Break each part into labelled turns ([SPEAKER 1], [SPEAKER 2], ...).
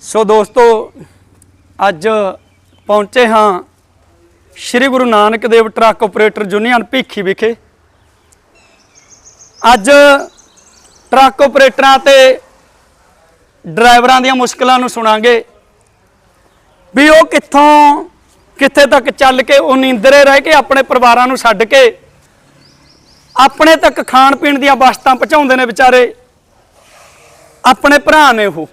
[SPEAKER 1] ਸੋ ਦੋਸਤੋ, ਅੱਜ ਪਹੁੰਚੇ ਹਾਂ Shri Guru Nanak Dev truck operator union Bhikhi ਵਿਖੇ। ਅੱਜ ਟਰੱਕ ਆਪਰੇਟਰਾਂ ਤੇ ਡਰਾਈਵਰਾਂ ਦੀਆਂ ਮੁਸ਼ਕਲਾਂ ਨੂੰ ਸੁਣਾਂਗੇ। ਵੀ ਉਹ ਕਿੱਥੋਂ, ਕਿੱਥੇ ਤੱਕ ਚੱਲ ਕੇ ਉਹ ਨੀਂਦਰੇ ਰਹਿ ਕੇ ਆਪਣੇ ਪਰਿਵਾਰਾਂ ਨੂੰ ਛੱਡ ਕੇ ਆਪਣੇ ਤੱਕ ਖਾਣ ਪੀਣ ਦੀਆਂ ਵਸਤਾਂ ਪਹੁੰਚਾਉਂਦੇ ਨੇ ਵਿਚਾਰੇ। ਆਪਣੇ ਭਰਾ ਨੇ ਉਹ।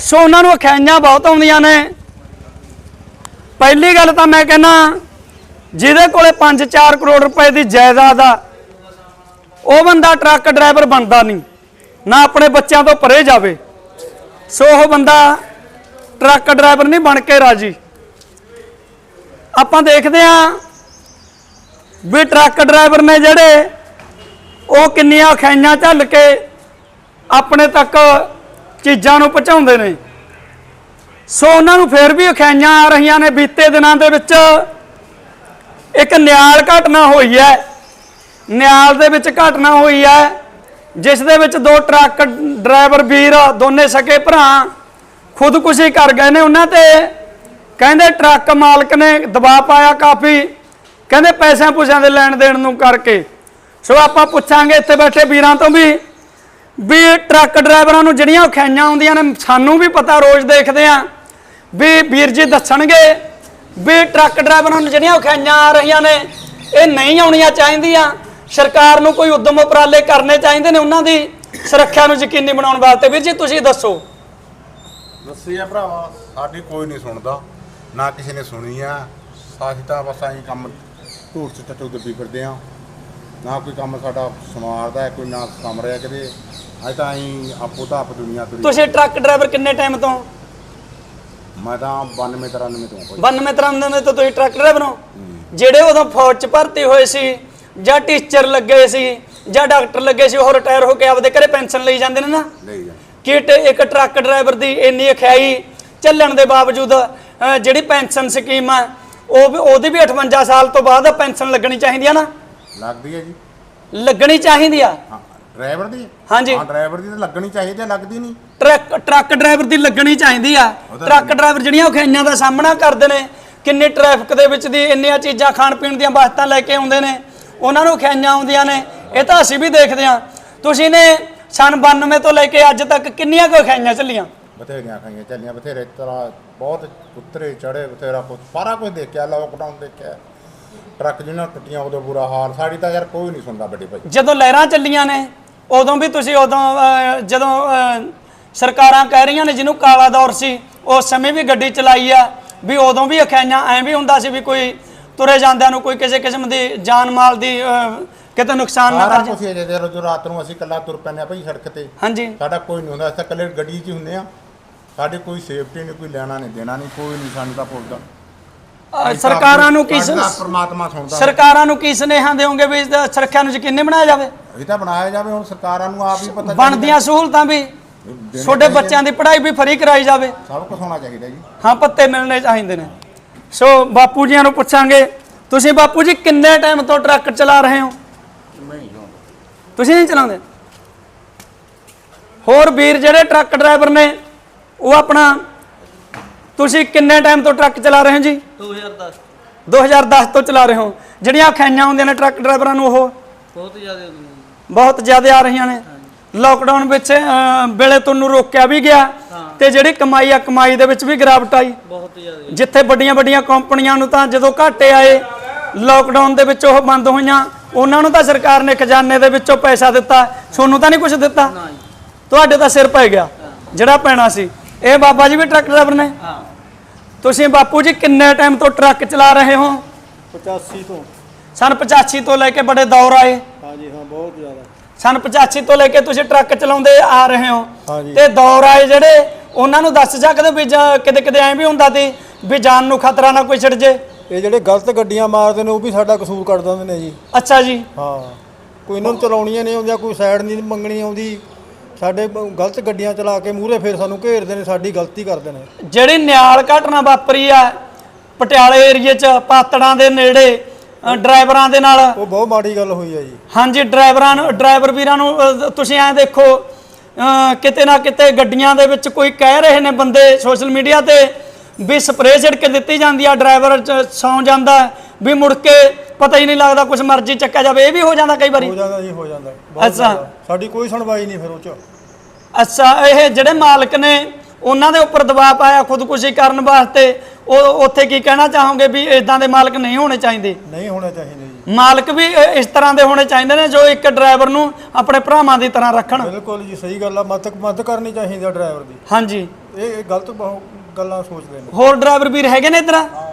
[SPEAKER 1] ਸੋ ਉਹਨਾਂ ਨੂੰ ਅਖਿਆਈਆਂ ਬਹੁਤ ਆਉਂਦੀਆਂ ਨੇ। ਪਹਿਲੀ ਗੱਲ ਤਾਂ ਮੈਂ ਕਹਿੰਨਾ ਜਿਹਦੇ ਕੋਲੇ 5-4 ਕਰੋੜ ਰੁਪਏ ਦੀ ਜਾਇਦਾਦ ਆ, ਉਹ ਬੰਦਾ ਟਰੱਕ ਡਰਾਈਵਰ ਬਣਦਾ ਨਹੀਂ, ਨਾ ਆਪਣੇ ਬੱਚਿਆਂ ਤੋਂ ਪਰੇ ਜਾਵੇ। ਸੋ ਉਹ ਬੰਦਾ ਟਰੱਕ ਡਰਾਈਵਰ ਨਹੀਂ ਬਣ ਕੇ ਰਾਜੀ। ਆਪਾਂ ਦੇਖਦੇ ਆਂ ਵੀ ਟਰੱਕ ਡਰਾਈਵਰ ਨੇ ਜਿਹੜੇ, ਉਹ ਕਿੰਨੀਆਂ ਖਾਈਆਂ ਝੱਲ ਕੇ ਆਪਣੇ ਤੱਕ ਚੀਜ਼ਾਂ ਨੂੰ ਪਹੁੰਚਾਉਂਦੇ ਨੇ। ਸੋ ਉਹਨਾਂ ਨੂੰ ਫਿਰ ਵੀ ਅਖਾਈਆਂ ਆ ਰਹੀਆਂ ਨੇ ਬੀਤੇ ਦਿਨਾਂ ਦੇ ਵਿੱਚ। ਇੱਕ ਨਿਆਲ ਘਟਨਾ ਹੋਈ ਹੈ। ਨਿਆਲ ਦੇ ਵਿੱਚ ਘਟਨਾ ਹੋਈ ਹੈ, ਜਿਸ ਦੇ ਵਿੱਚ ਦੋ ਟਰੱਕ ਡਰਾਈਵਰ ਵੀਰ ਦੋਨੇ ਸਕੇ ਭਰਾ ਖੁਦਕੁਸ਼ੀ ਕਰ ਗਏ ਨੇ ਉਹਨਾਂ ਤੇ। ਕਹਿੰਦੇ ਟਰੱਕ ਮਾਲਕ ਨੇ ਦਬਾਅ ਪਾਇਆ ਕਾਫੀ, ਕਹਿੰਦੇ ਪੈਸਿਆਂ ਪੂਸਿਆਂ ਦੇ ਲੈਣ ਦੇਣ ਨੂੰ ਕਰਕੇ। ਸੋ ਆਪਾਂ ਪੁੱਛਾਂਗੇ ਇੱਥੇ ਬੈਠੇ ਵੀਰਾਂ ਤੋਂ ਵੀ ਵੀ ਟਰੱਕ ਡਰਾਈਵਰਾਂ ਨੂੰ ਜਿਹੜੀਆਂ ਖਾਈਆਂ ਆਉਂਦੀਆਂ ਨੇ, ਸਾਨੂੰ ਵੀ ਪਤਾ, ਰੋਜ਼ ਦੇਖਦੇ ਆ। ਵੀ ਵੀਰ ਜੀ ਦੱਸਣਗੇ ਵੀ ਟਰੱਕ ਡਰਾਈਵਰਾਂ ਨੂੰ ਜਿਹੜੀਆਂ ਖਾਈਆਂ ਆ ਰਹੀਆਂ ਨੇ, ਇਹ ਨਹੀਂ ਆਉਣੀਆਂ ਚਾਹੀਦੀਆਂ। ਸਰਕਾਰ ਨੂੰ ਕੋਈ ਉਦਮ ਉਪਰਾਲੇ ਕਰਨੇ ਚਾਹੀਦੇ ਨੇ ਉਹਨਾਂ ਦੀ, ਸੁਰੱਖਿਆ ਨੂੰ ਯਕੀਨੀ ਬਣਾਉਣ ਵਾਸਤੇ। ਵੀਰ ਜੀ, ਤੁਸੀਂ ਦੱਸੋ।
[SPEAKER 2] ਦੱਸੀ ਆ ਭਰਾਵਾ, ਸਾਡੀ ਕੋਈ ਨਹੀਂ ਸੁਣਦਾ, ਨਾ ਕਿਸੇ ਨੇ ਸੁਣੀ ਆ। ਅਸੀਂ ਤਾਂ ਬਸ ਐਂ ਕੰਮ ਧੂੜ ਚ ਟੱਟੂ ਦੱਬੀ ਫਿਰਦੇ ਆ। ਨਾ ਕੋਈ ਕੰਮ ਸਾਡਾ ਸਮਾਰਦਾ, ਕੋਈ ਨਾ ਸਮ ਰਿਹਾ ਕਿਤੇ ਅਸੀਂ ਤਾਂ ਐਂ ਆਪੋ ਤਾਂ ਆਪ ਦੁਨੀਆ ਤੁਰੀ
[SPEAKER 1] ਤੁਸੀਂ ਟਰੱਕ ਡਰਾਈਵਰ ਕਿੰਨੇ ਟਾਈਮ ਤੋਂ?
[SPEAKER 2] ਮੈਂ ਤਾਂ 92 93 ਤੋਂ ਕੋਈ
[SPEAKER 1] 92 93 ਦੇ ਤੋਂ ਤੁਸੀਂ ਟਰੱਕ ਡਰਾਈਵਰ ਹੋ? ਜਿਹੜੇ ਉਦੋਂ ਫੌਜ ਚ ਭਰਤੀ ਹੋਏ ਸੀ ਜਾਂ ਟੀਚਰ ਲੱਗੇ ਸੀ ਜਾਂ ਡਾਕਟਰ ਲੱਗੇ ਸੀ ਉਹ ਰਿਟਾਇਰ ਹੋ ਕੇ ਆਪਦੇ ਘਰੇ ਪੈਨਸ਼ਨ ਲਈ ਜਾਂਦੇ ਨੇ ਨਾ?
[SPEAKER 2] ਲਈ ਜਾ
[SPEAKER 1] ਕਿ ਟ- ਇੱਕ ਟਰੱਕ ਡਰਾਈਵਰ ਦੀ ਇੰਨੀ ਅਖਿਆਈ ਚੱਲਣ ਦੇ ਬਾਵਜੂਦ ਜਿਹੜੀ ਪੈਨਸ਼ਨ ਸਕੀਮ ਆ ਉਹ ਵੀ ਉਹਦੀ ਵੀ 58 ਸਾਲ ਤੋਂ ਬਾਅਦ ਪੈਨਸ਼ਨ ਲੱਗਣੀ ਚਾਹੀਦੀ ਆ ਨਾ?
[SPEAKER 2] ਲੱਗਦੀ ਹੈ ਜੀ।
[SPEAKER 1] ਲੱਗਣੀ ਚਾਹੀਦੀ ਆ?
[SPEAKER 2] ਹਾਂ। ਡਰਾਈਵਰ ਦੀ?
[SPEAKER 1] ਹਾਂਜੀ।
[SPEAKER 2] ਹਾਂ ਡਰਾਈਵਰ ਦੀ ਤਾਂ ਲੱਗਣੀ ਚਾਹੀਦੀ ਹੈ ਲੱਗਦੀ ਨਹੀਂ।
[SPEAKER 1] ਟਰੱਕ ਟਰੱਕ ਡਰਾਈਵਰ ਦੀ ਲੱਗਣੀ ਚਾਹੀਦੀ ਆ। ਟਰੱਕ ਡਰਾਈਵਰ ਜਿਹੜੀਆਂ ਔਖਿਆਈਆਂ ਦਾ ਸਾਹਮਣਾ ਕਰਦੇ ਨੇ ਕਿੰਨੀ ਟ੍ਰੈਫਿਕ ਦੇ ਵਿੱਚ ਦੀ ਇੰਨੀਆਂ ਚੀਜ਼ਾਂ ਖਾਣ ਪੀਣ ਦੀਆਂ ਵਸਤਾਂ ਲੈ ਕੇ ਆਉਂਦੇ ਨੇ ਉਹਨਾਂ ਨੂੰ ਔਖਿਆਈਆਂ ਆਉਂਦੀਆਂ ਨੇ। ਇਹ ਤਾਂ ਅਸੀਂ ਵੀ ਦੇਖਦੇ ਆ ਤੁਸੀਂ ਨੇ ਸਨ 92 ਤੋਂ ਲੈ ਕੇ ਅੱਜ ਤੱਕ ਕਿੰਨੀਆਂ ਕੁ ਔਖਿਆਈਆਂ ਚੱਲੀਆਂ?
[SPEAKER 2] ਬਥੇਰੀਆਂ ਖਾਈਆਂ ਚੱਲੀਆਂ ਬਥੇਰੇ ਤਰ੍ਹਾਂ ਬਹੁਤ ਉਤਰੇ ਚੜੇ ਬਥੇਰਾ ਕੁਝ ਸਾਰਾ ਕੁਝ ਦੇਖਿਆ ਲੋਕਡਾਊਨ ਦੇਖਿਆ। ਟਰੱਕ ਜਿਹਨਾਂ ਟੁੱਟੀਆਂ ਉਦੋਂ ਬੁਰਾ ਹਾਲ ਸਾਡੀ ਤਾਂ ਯਾਰ ਕੋਈ ਨਹੀਂ ਸੁਣਦਾ ਵੱਡੇ ਭਾਈ।
[SPEAKER 1] ਜਦੋਂ ਲਹਿਰਾਂ ਚੱਲੀਆਂ ਨੇ ਉਦੋਂ ਵੀ ਤੁਸੀਂ ਉਦੋਂ ਅਹ, ਜਦੋਂ ਅਹ, ਸਰਕਾਰਾਂ ਕਹਿ ਰਹੀਆਂ ਨੇ ਜਿਹਨੂੰ ਕਾਲਾ ਦੌਰ ਸੀ ਉਸ ਸਮੇਂ ਵੀ ਗੱਡੀ ਚਲਾਈ ਆ ਵੀ ਉਦੋਂ ਵੀ ਅਖਿਆਈਆਂ ਐਂ ਵੀ ਹੁੰਦਾ ਸੀ ਵੀ ਕੋਈ ਤੁਰੇ ਜਾਂਦਿਆਂ ਨੂੰ ਕੋਈ ਕਿਸੇ ਕਿਸਮ ਦੀ ਜਾਨ ਮਾਲ ਦੀ ਅਹ, ਕਿਤੇ ਨੁਕਸਾਨ ਨਾ
[SPEAKER 2] ਸਾਰਾ
[SPEAKER 1] ਕਰ
[SPEAKER 2] ਕੁਝ ਜੇ ਰੋਜ਼ ਰਾਤ ਨੂੰ ਅਸੀਂ ਇਕੱਲਾ ਤੁਰ ਪੈਂਦੇ ਆ ਭਾਈ ਸੜਕ ਤੇ।
[SPEAKER 1] ਹਾਂਜੀ।
[SPEAKER 2] ਸਾਡਾ ਕੋਈ ਨਹੀਂ ਹੁੰਦਾ ਅਸੀਂ ਤਾਂ ਇਕੱਲੇ ਗੱਡੀ 'ਚ ਹੀ ਹੁੰਦੇ ਆ ਸਾਡੀ ਕੋਈ ਸੇਫਟੀ ਨਹੀਂ ਕੋਈ ਲੈਣਾ ਨਹੀਂ ਦੇਣਾ ਨਹੀਂ ਕੋਈ ਨਹੀਂ ਸਾਨੂੰ ਤਾਂ ਪੁੱਛਦਾ।
[SPEAKER 1] ਸਰਕਾਰਾਂ ਨੂੰ ਕੀ
[SPEAKER 2] ਸਾਡਾ ਪਰਮਾਤਮਾ ਸੁਣਦਾ
[SPEAKER 1] ਸਰਕਾਰਾਂ ਨੂੰ ਕੀ ਸੁਨੇਹਾ ਦਿਓਗੇ ਵੀ ਇਸ ਸੁਰੱਖਿਆ ਨੂੰ ਯਕੀਨੀ ਬਣਾਇਆ ਜਾਵੇ?
[SPEAKER 2] ਇਹ ਤਾਂ ਬਣਾਇਆ ਜਾਵੇ ਹੁਣ ਸਰਕਾਰਾਂ ਨੂੰ ਆਪ ਹੀ ਪਤਾ
[SPEAKER 1] ਬਣਦੀਆਂ ਸਹੂਲਤਾਂ ਵੀ ਛੋਟੇ ਬੱਚਿਆਂ ਦੀ ਪੜ੍ਹਾਈ ਵੀ ਫਰੀ ਕਰਾਈ ਜਾਵੇ।
[SPEAKER 2] ਸਭ ਕੁਝ ਹੋਣਾ ਚਾਹੀਦਾ ਜੀ।
[SPEAKER 1] ਹਾਂ ਪੱਤੇ ਮਿਲਣੇ ਚਾਹੀਦੇ ਨੇ। ਸੋ ਬਾਪੂ ਜੀਆਂ ਨੂੰ ਪੁੱਛਾਂਗੇ ਤੁਸੀਂ ਬਾਪੂ ਜੀ ਕਿੰਨੇ ਟਾਈਮ ਤੋਂ ਟਰੱਕ ਚਲਾ ਰਹੇ ਹੋ? ਤੁਸੀਂ ਨਹੀਂ ਚਲਾਉਂਦੇ? ਹੋਰ ਵੀਰ ਜਿਹੜੇ ਟਰੱਕ ਡਰਾਈਵਰ ਨੇ ਉਹ ਆਪਣਾ ਤੁਸੀਂ ਕਿੰਨੇ ਟਾਈਮ ਤੋਂ ਟਰੱਕ ਚਲਾ ਰਹੇ ਹੋ ਜੀ?
[SPEAKER 3] 2010
[SPEAKER 1] 2010 ਤੋਂ ਚਲਾ ਰਹੇ ਹੋ। ਜਿਹੜੀਆਂ ਖਾਈਆਂ ਹੁੰਦੀਆਂ ਨੇ ਟਰੱਕ ਡਰਾਈਵਰਾਂ ਨੂੰ ਉਹ?
[SPEAKER 3] ਬਹੁਤ ਜ਼ਿਆਦਾ
[SPEAKER 1] ਬਹੁਤ ਜ਼ਿਆਦਾ ਆ ਰਹੀਆਂ ਨੇ। ਲੋਕਡਾਊਨ ਵਿੱਚ ਵੇਲੇ ਤੁਹਾਨੂੰ ਰੋਕਿਆ ਵੀ ਗਿਆ ਤੇ ਜਿਹੜੀ ਕਮਾਈ ਆ ਕਮਾਈ ਦੇ ਵਿੱਚ ਵੀ ਗਿਰਾਵਟ ਆਈ।
[SPEAKER 3] ਬਹੁਤ ਜ਼ਿਆਦਾ
[SPEAKER 1] ਜਿੱਥੇ ਵੱਡੀਆਂ ਵੱਡੀਆਂ ਕੰਪਨੀਆਂ ਨੂੰ ਤਾਂ ਜਦੋਂ ਘਾਟੇ ਆਏ ਲੋਕਡਾਊਨ ਦੇ ਵਿੱਚ ਉਹ ਬੰਦ ਹੋਈਆਂ। ਉਹਨਾਂ ਨੂੰ ਤਾਂ ਸਰਕਾਰ ਨੇ ਖਜ਼ਾਨੇ ਦੇ ਵਿੱਚੋਂ ਪੈਸਾ ਦਿੱਤਾ। ਤੁਹਾਨੂੰ ਤਾਂ ਨਹੀਂ ਕੁਝ ਦਿੱਤਾ? ਤੁਹਾਡੇ ਤਾਂ ਸਿਰ ਪੈ ਗਿਆ। ਜਿਹੜਾ ਪੈਣਾ ਸੀ। ਇਹ ਬਾਬਾ ਜੀ ਵੀ ਟਰੱਕ ਡਰਾਈਵਰ ਨੇ।
[SPEAKER 3] ਹਾਂ।
[SPEAKER 1] ਤੁਸੀਂ ਬਾਪੂ ਜੀ ਕਿੰਨੇ ਟਾਈਮ ਤੋਂ ਟਰੱਕ ਚਲਾ ਰਹੇ ਹੋ?
[SPEAKER 4] 85 ਤੋਂ।
[SPEAKER 1] ਸਨ 85 ਤੋਂ ਲੈ ਕੇ ਬੜੇ ਦੌਰ ਆਏ।
[SPEAKER 4] ਹਾਂਜੀ ਹਾਂ ਬਹੁਤ ਜ਼ਿਆਦਾ।
[SPEAKER 1] ਸਨ 85 ਤੋਂ ਲੈ ਕੇ ਤੁਸੀਂ ਟਰੱਕ ਚਲਾਉਂਦੇ ਆ ਰਹੇ ਹੋ।
[SPEAKER 4] ਹਾਂਜੀ।
[SPEAKER 1] ਤੇ ਦੌਰ ਆਏ ਜਿਹੜੇ ਉਹਨਾਂ ਨੂੰ ਦੱਸ ਸਕਦੇ ਵੀ ਕਿਤੇ ਕਿਤੇ ਐਂ ਵੀ ਹੁੰਦਾ ਸੀ ਵੀ ਜਾਨ ਨੂੰ ਖਤਰਾ ਨਾ ਕੋਈ ਛਿੜ ਜੇ?
[SPEAKER 4] ਇਹ ਜਿਹੜੇ ਗਲਤ ਗੱਡੀਆਂ ਮਾਰਦੇ ਨੇ ਉਹ ਵੀ ਸਾਡਾ ਕਸੂਰ ਕੱਢ ਦਿੰਦੇ ਨੇ ਜੀ।
[SPEAKER 1] ਅੱਛਾ ਜੀ।
[SPEAKER 4] ਹਾਂ। ਕੋਈ ਇਹਨਾਂ ਨੂੰ ਚਲਾਉਣੀਆਂ ਨਹੀਂ ਆਉਂਦੀਆਂ ਕੋਈ ਸਾਈਡ ਨਹੀਂ ਮੰਗਣੀ ਆਉਂਦੀ। ਸਾਡੇ ਬ- ਗਲਤ ਗੱਡੀਆਂ ਚਲਾ ਕੇ ਮੂਹਰੇ ਫਿਰ ਸਾਨੂੰ ਘੇਰਦੇ ਨੇ ਸਾਡੀ ਗਲਤੀ ਕਰਦੇ ਨੇ
[SPEAKER 1] ਜਿਹੜੀ ਨਿਆਲ ਘਟਨਾ ਵਾਪਰੀ ਆ ਪਟਿਆਲੇ ਏਰੀਏ 'ਚ ਪਾਤੜਾਂ ਦੇ ਨੇੜੇ ਅ, ਡਰਾਈਵਰਾਂ ਦੇ ਨਾਲ।
[SPEAKER 4] ਉਹ ਬਹੁਤ ਮਾੜੀ ਗੱਲ ਹੋਈ ਹੈ ਜੀ।
[SPEAKER 1] ਹਾਂਜੀ ਡਰਾਈਵਰਾਂ ਨੂੰ ਡਰਾਈਵਰ ਵੀਰਾਂ ਨੂੰ ਅ, ਤੁਸੀਂ ਐਂ ਦੇਖੋ ਕਿਤੇ ਨਾ ਕਿਤੇ ਗੱਡੀਆਂ ਦੇ ਵਿੱਚ ਕੋਈ ਕਹਿ ਰਹੇ ਨੇ ਬੰਦੇ ਸੋਸ਼ਲ ਮੀਡੀਆ ਤੇ ਵੀ ਸਪਰੇਅ ਛਿੜਕ ਦਿੱਤੀ ਜਾਂਦੀ ਆ ਡਰਾਈਵਰ ਸੌਂ ਜਾਂਦਾ ਹੈ, ਵੀ ਮੁੜ ਕੇ ਪਤਾ ਹੀ ਨਹੀਂ ਲੱਗਦਾ ਕੁਝ ਮਰਜ਼ੀ ਚੱਕਿਆ ਜਾਵੇ ਇਹ ਵੀ ਹੋ ਜਾਂਦਾ ਕਈ ਵਾਰੀ।
[SPEAKER 4] ਹੋ ਜਾਂਦਾ ਜੀ ਹੋ ਜਾਂਦਾ ਬਹੁਤ
[SPEAKER 1] ਅੱਛਾ।
[SPEAKER 4] ਜ਼ਿਆਦਾ। ਸਾਡੀ ਕੋਈ ਸੁਣਵਾਈ ਨਹੀਂ ਫਿਰ ਉਹ ਚ।
[SPEAKER 1] ਅੱਛਾ ਇਹ ਜਿਹੜੇ ਮਾਲਕ ਨੇ ਉਹਨਾਂ ਦੇ ਉੱਪਰ ਦਬਾਅ ਪਾਇਆ ਖੁਦਕੁਸ਼ੀ ਕਰਨ ਵਾਸਤੇ ਉਹ ਉੱਥੇ ਕੀ ਕਹਿਣਾ ਚਾਹੋਗੇ ਵੀ ਇਦਾਂ ਦੇ ਮਾਲਕ ਨਹੀਂ ਹੋਣੇ ਚਾਹੀਦੇ?
[SPEAKER 4] ਨਹੀਂ ਹੋਣਾ ਚਾਹੀਦਾ ਜੀ।
[SPEAKER 1] ਮਾਲਕ ਵੀ ਅ, ਇਸ ਤਰ੍ਹਾਂ ਦੇ ਹੋਣੇ ਚਾਹੀਦੇ ਨੇ ਜੋ ਇੱਕ ਡਰਾਈਵਰ ਨੂੰ ਆਪਣੇ ਭਰਾਵਾਂ ਦੀ ਤਰ੍ਹਾਂ ਰੱਖਣ।
[SPEAKER 4] ਬਿਲਕੁਲ ਜੀ ਸਹੀ ਗੱਲ ਆ ਮਦਦ ਮਦਦ ਕਰਨੀ ਚਾਹੀਦੀ ਆ ਡਰਾਈਵਰ ਦੀ।
[SPEAKER 1] ਹਾਂਜੀ।
[SPEAKER 4] ਇਹ ਇਹ ਗਲਤ ਬਹੁਤ ਗੱਲਾਂ ਸੋਚਦੇ ਨੇ।
[SPEAKER 1] ਹੋਰ ਡਰਾਈਵਰ ਵੀਰ ਹੈਗੇ ਨੇ ਇਧਰ?
[SPEAKER 2] ਹਾਂ